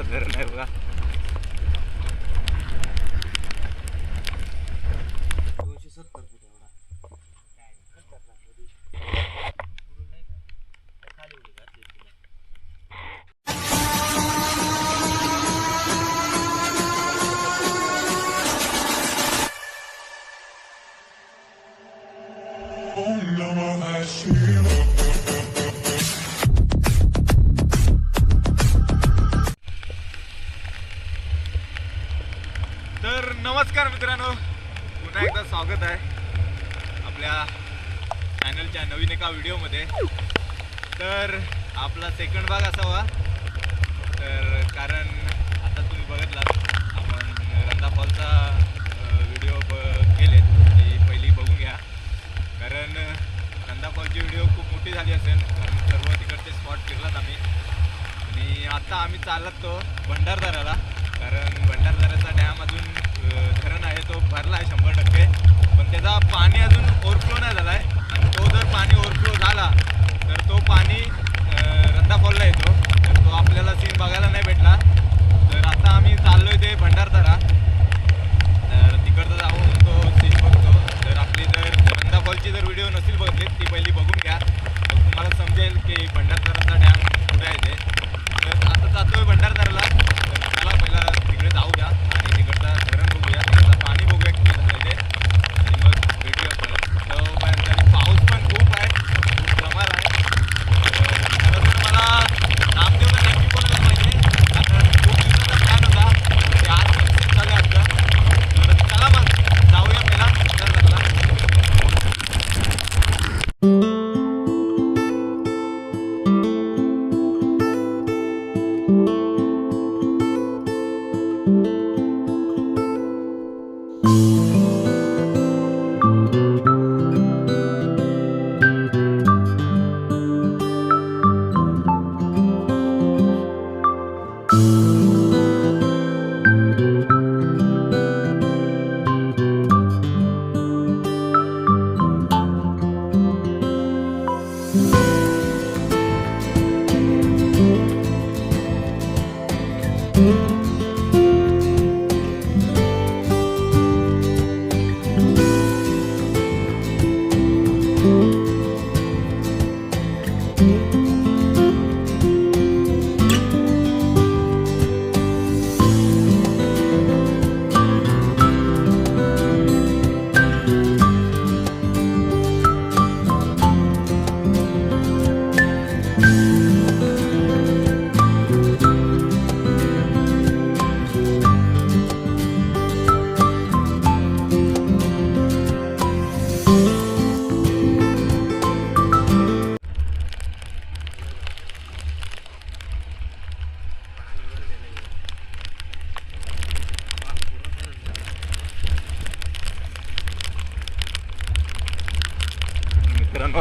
मोठा धरण मित्रांनो पुन्हा एकदा स्वागत आहे आपल्या चॅनलच्या नवीन एका व्हिडिओमध्ये. तर आपला सेकंड भाग असावा. तर कारण आता तुम्ही बघितला आपण रंधा फॉलचा व्हिडिओ ब केलेत. ती पहिली बघून घ्या. कारण रंधा फॉलची व्हिडिओ खूप मोठी झाली असेल कारण सर्व तिकडचे स्पॉट फिरलात आम्ही. आणि आता आम्ही चालत तो भंडारदाराला कारण भंडारदाराचा डॅम अजून भरला आहे शंभर टक्के. पण त्याचा पाणी अजून ओव्हरफ्लो नाही झाला आहे आणि तो जर पाणी ओव्हरफ्लो झाला तर तो पाणी रद्दा रंधा येतो. तर तो आपल्याला सीन बघायला नाही भेटला. तर आता आम्ही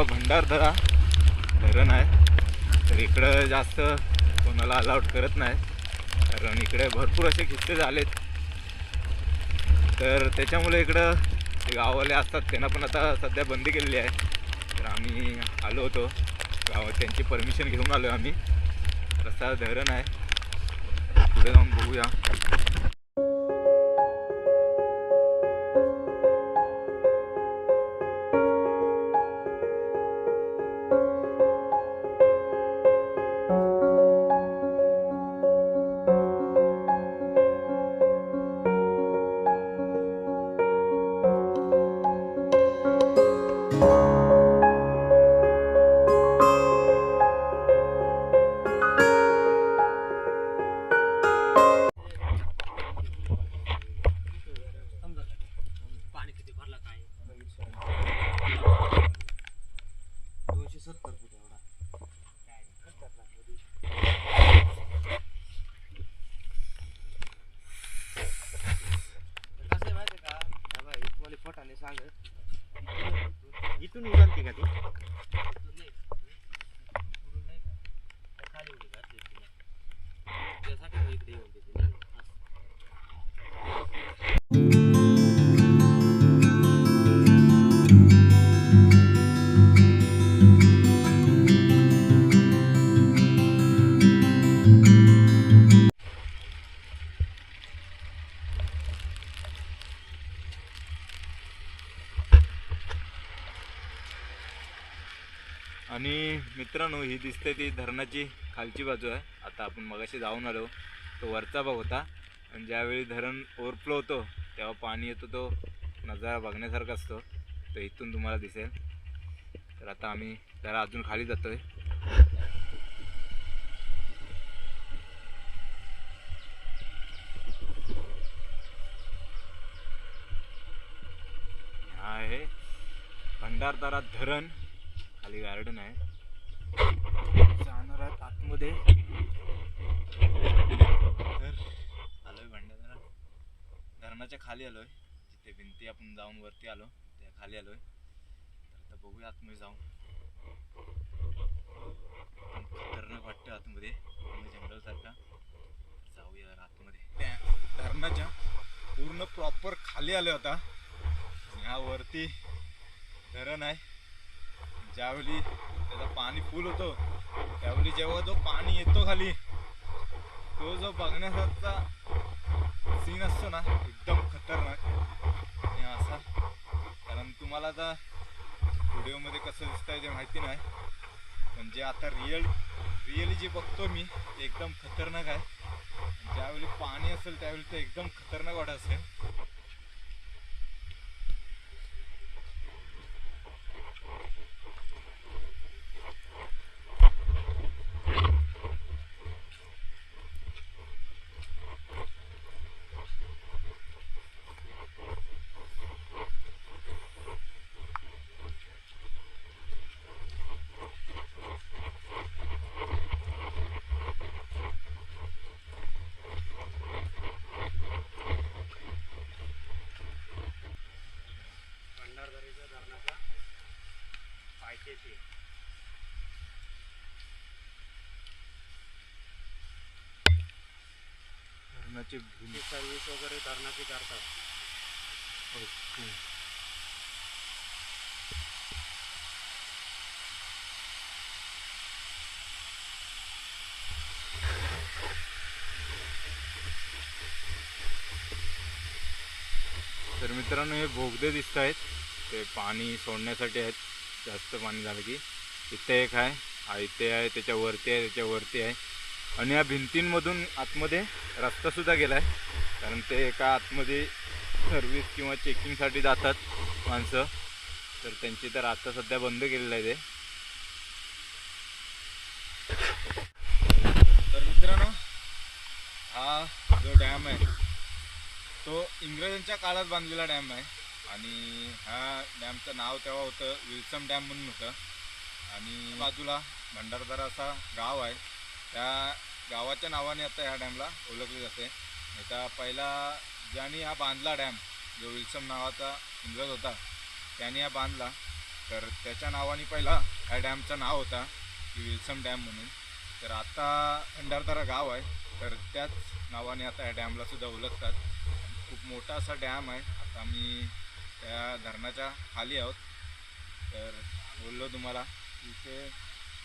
भंडारदरा धरण आहे. तर इकडं जास्त कोणाला अलाउड करत नाही. कारण इकडे भरपूर असे किस्से झालेत. तर त्याच्यामुळे इकडं जे गाववाले असतात त्यांना पण आता सध्या बंदी केलेली आहे. तर आम्ही आलो होतो. गावात त्यांची परमिशन घेऊन आलो आम्ही. रस्ता धरण आहे. पुढे जाऊन बघूया. आणि मित्रांनो ही दिसते ती धरणाची खालची बाजू आहे. आता आपण मगाशी जाऊन आलो. तो वरचा भाग होता. आणि ज्यावेळी धरण ओव्हरफ्लो होतो तेव्हा पाणी येतो तो नजारा बघण्यासारखा असतो. तो इथून तुम्हाला दिसेल. तर आता आम्ही जरा अजून खाली जातोय. हा आहे भंडारदारा धरण. खाली गार्डन आहे. जाणार आहात आतमध्ये. तर आलोय भंडारा. धरणाच्या खाली आलोय. तिथे भिंती आपण जाऊन वरती आलो त्या खाली आलोय. तर आता बघूया आतमध्ये जाऊन. खतरनाक वाटतं आतमध्ये. जंगल सारखा. जाऊया आतमध्ये. त्या धरणाच्या पूर्ण प्रॉपर खाली आलो आता. ह्या वरती धरण आहे. ज्यावेळी त्याचं पाणी फुल होतो त्यावेळी जेव्हा जो पाणी येतो खाली तो जो बघण्यासारखा सीन असतो ना एकदम खतरनाक. आणि असा. कारण तुम्हाला आता व्हिडिओमध्ये कसं दिसतंय ते माहिती नाही. पण जे आता रिअल रिअली जे बघतो मी ते एकदम खतरनाक आहे. ज्यावेळी पाणी असेल त्यावेळी ते एकदम खतरनाक वाटत असेल. धरणाचे ती सर्व्हिस वगैरे धरणाची करतात. ओके. तर मित्रांनो हे बोगदे दिसत आहेत ते पाणी सोडण्यासाठी आहेत. जास्त पाणी झालं की. इथे एक आहे. इथे आहे. त्याच्यावरती आहे. त्याच्यावरती आहे. आणि या भिंतींमधून आतमध्ये रस्तासुद्धा गेला आहे कारण ते एका आतमध्ये सर्व्हिस किंवा चेकिंगसाठी जातात माणसं. तर त्यांची तर आता सध्या बंद केलेलं आहे ते. तर मित्रांनो हा जो डॅम आहे तो इंग्रजांच्या काळात बांधलेला डॅम आहे. आणि ह्या डॅमचं नाव तेव्हा होतं विल्सम डॅम म्हणून होतं. आणि बाजूला भंडारदरा असा गाव आहे. त्या गावाच्या नावाने आता ह्या डॅमला ओळखले जाते. आता पहिला ज्याने हा बांधला डॅम जो विल्सम नावाचा इंग्रज होता त्याने हा बांधला. तर त्याच्या नावाने पहिला ह्या डॅमचं नाव होता की विल्सम डॅम म्हणून. तर आता भंडारदरा गाव आहे तर त्याच नावाने आता ह्या डॅमला सुद्धा ओळखतात. खूप मोठा असा डॅम आहे. आता आम्ही त्या धरणाच्या खाली आहोत. तर बोललो तुम्हाला इथे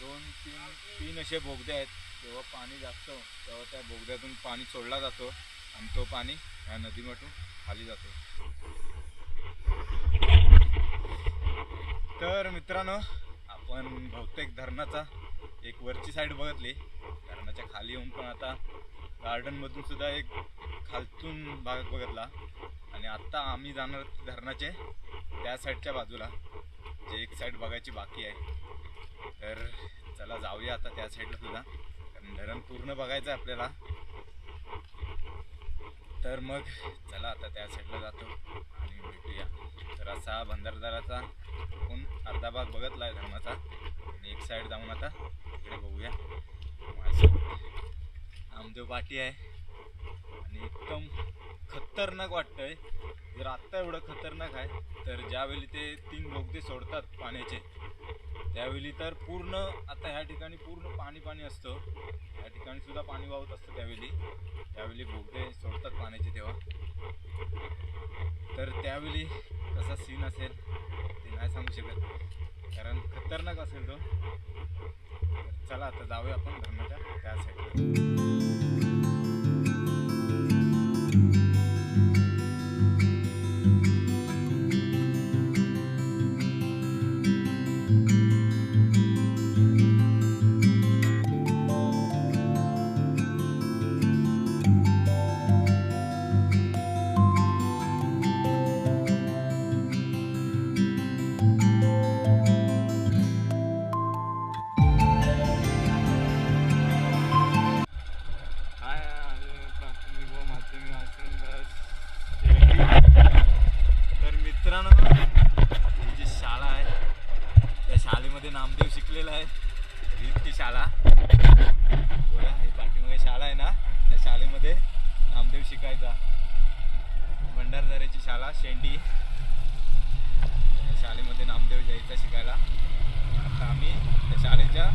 दोन तीन तीन असे बोगदे आहेत. जेव्हा पाणी जास्त तेव्हा त्या बोगद्यातून पाणी सोडला जातो आणि तो पाणी या नदीमधून खाली जातो. तर मित्रांनो आपण बहुतेक धरणाचा एक वरची साईड बघितली. धरणाच्या खाली येऊन पण आता गार्डनमधून सुद्धा एक खालतून भाग बघितला. आणि आत्ता आम्ही जाणार धरणाचे त्या साईडच्या बाजूला जे एक साईड बघायची बाकी आहे. तर चला जाऊया आता त्या साईडला सुद्धा. धरण पूर्ण बघायचं आहे आपल्याला. तर मग चला आता त्या साईडला जातो आणि भेटूया. तर असा भंडारदाराचा कोण अर्धा भाग बघतला आहे धर्माचा. आणि एक साईड जाऊन आता इकडे बघूया. माझं आमदेव पाटी आहे. आणि एकदम खतरनाक वाटतंय. जर आत्ता एवढं खतरनाक आहे तर ज्यावेळी ते तीन बोगदे सोडतात पाण्याचे त्यावेळी तर पूर्ण आता ह्या ठिकाणी पूर्ण पाणी पाणी असतं. ह्या ठिकाणी सुद्धा पाणी वाहत असतं त्यावेळी. त्यावेळी बोगदे सोडतात पाण्याचे तेव्हा. तर त्यावेळी कसा सीन असेल ते नाही सांगू शकत. कारण खतरनाक असेल तो. चला आता जाऊया आपण धरणाच्या त्या साईडला मध्ये नामदेव शिकलेला आहे. ही शाळा. बघा ही पाठीमागे शाळा आहे ना? त्या शाळेमध्ये नामदेव शिकायचा. भंडारदाऱ्याची शाळा शेंडी. शाळेमध्ये नामदेव जायचा शिकायला. आता आम्ही त्या शाळेच्या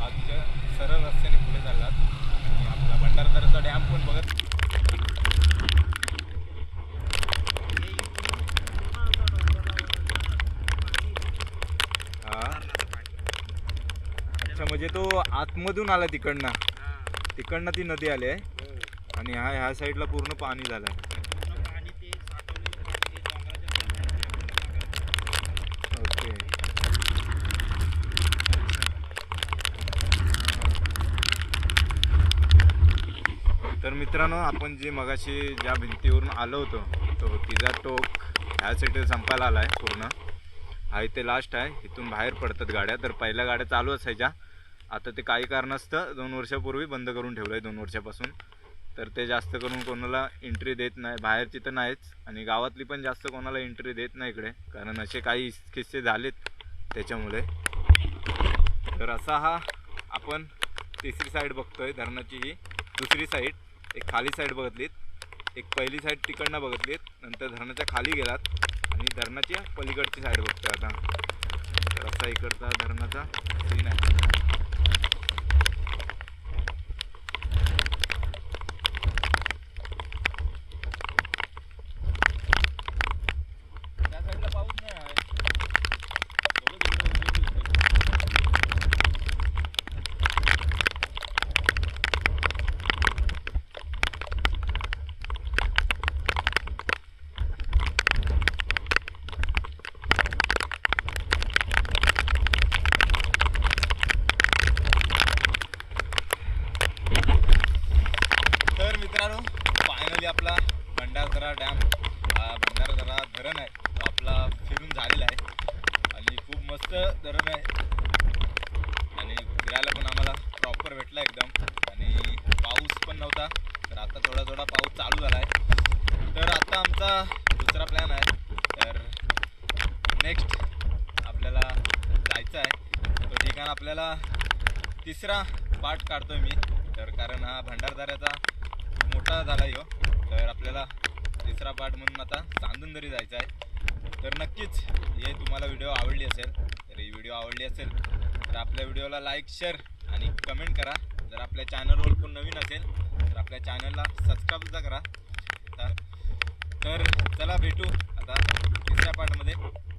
बाजूच्या सरळ रस्त्याने पुढे चाललात. आणि आपला भंडारदाराचा डॅम पण बघत म्हणजे तो आतमधून आला तिकडनं. तिकडनं ती नदी आली आहे. आणि हा ह्या साईडला पूर्ण पाणी झालंय. ओके. तर मित्रांनो आपण जे मगाशी ज्या भिंतीवरून आलो होतो तो तिचा टोक ह्या साईड संपायला आला आहे पूर्ण. हा इथे लास्ट आहे. इथून बाहेर पडतात गाड्या. तर पहिल्या गाड्या चालू असायच्या. आता ते काही कारणास्तव दोन वर्षापूर्वी बंद करून ठेवलं आहे दोन वर्षापासून. तर ते जास्त करून कोणाला एंट्री देत नाही. बाहेरची तर नाहीच. आणि गावातली पण जास्त कोणाला एंट्री देत नाही इकडे. कारण असे काही किस्से झालेत त्याच्यामुळे. तर असा हा आपण तिसरी साईड बघतोय धरणाची ही. दुसरी साईड एक खाली साईड बघितलीत. एक पहिली साईड तिकडनं बघितलीत. नंतर धरणाच्या खाली गेलात. आणि धरणाची पलीकडची साईड बघतोय आता. तर असा इकडचा धरणाचा सीन आहे त्या साईडला पाऊस नाही आहे बघू तिकडे उजेड दिसतोय. तर मित्रांनो फायनली आपला भंडारदरा डॅम भंडारदरा धरण आहे. तो आपला फिरून झालेला आहे. आणि खूप मस्त धरण आहे. आणि फिरायला पण आम्हाला प्रॉपर भेटला एकदम. आणि पाऊस पण नव्हता तर आता थोडा थोडा पाऊस चालू झाला आहे तर आता आमचा दुसरा प्लॅन आहे. तर नेक्स्ट आपल्याला जायचं आहे. तो ठिकाण आपल्याला तिसरा पार्ट काढतो मी. तर कारण हा भंडारदाऱ्याचा मोठा झाला हो तर आपल्याला तिसरा पार्ट म्हणून आता चांदून जायचं आहे. तर नक्कीच हे तुम्हाला व्हिडिओ आवडली असेल तर ही व्हिडिओ आवडली असेल तर आपल्या व्हिडिओला लाईक शेअर आणि कमेंट करा. जर आपल्या चॅनलवर कोण नवीन असेल तर आपल्या चॅनलला सबस्क्राईबसुद्धा करा. तर तर चला भेटू आता तिसऱ्या पार्टमध्ये